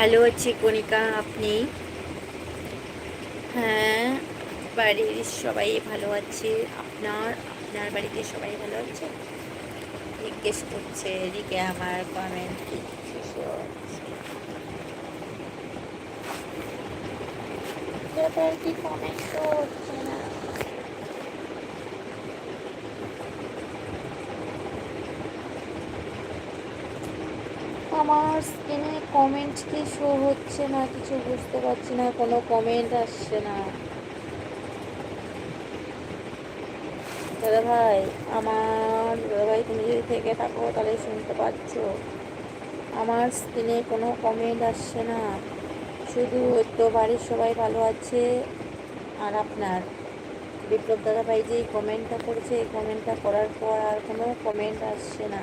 ভালো আছি কণিকা, আপনি? হ্যাঁ বাড়ির সবাই ভালো আছে। আপনার আপনার বাড়িতে সবাই ভালো আছে? জিজ্ঞেস করছে এদিকে আমার কমেন্ট কি কমেন্ট তো হচ্ছে না আমার স্ক্রিনে কমেন্ট কি শো হচ্ছে না কিছু বুঝতে পারছি না, কোনো কমেন্ট আসছে না। দাদা ভাই, আমার, দাদা ভাই, তুমি যদি থেকে থাকো তাহলে শুনতে পাচ্ছ। আমার স্ক্রিনে কোনো কমেন্ট আসছে না। শুধু তো বাড়ির সবাই ভালো আছে আর আপনার। বিপ্লব দাদা ভাই যে কমেন্টটা করেছে, এই কমেন্টটা করার পর আর কোনো কমেন্ট আসছে না।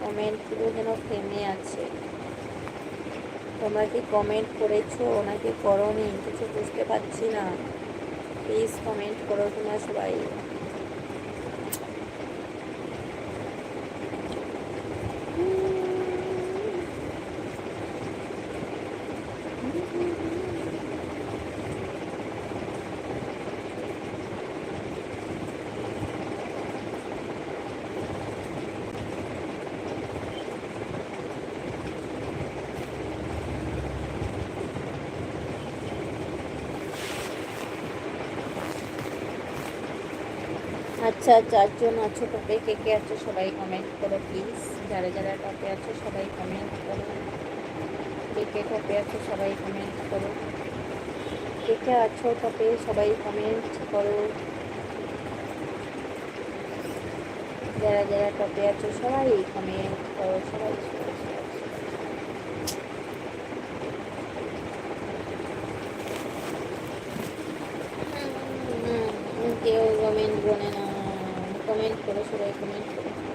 কমেন্টগুলো যেন থেমে আছে। তোমরা কি কমেন্ট করেছ? নাকি করনি? কিছু বুঝতে পারছি না। প্লিজ কমেন্ট করো তোমরা সবাই। আচ্ছা চারজন আছো, টপে কে কে আছো সবাই কমেন্ট করো প্লিজ যারা যারা টপে আছো সবাই কমেন্ট করো। কে কে টপে আছো সবাই কমেন্ট করো। কে কে আছো টপে সবাই কমেন্ট করো। যারা যারা টপে আছো সবাই কমেন্ট করো, সবাই কেউ কমেন্ট বলে না। কমেন্ট করো সবাই কমেন্ট করো।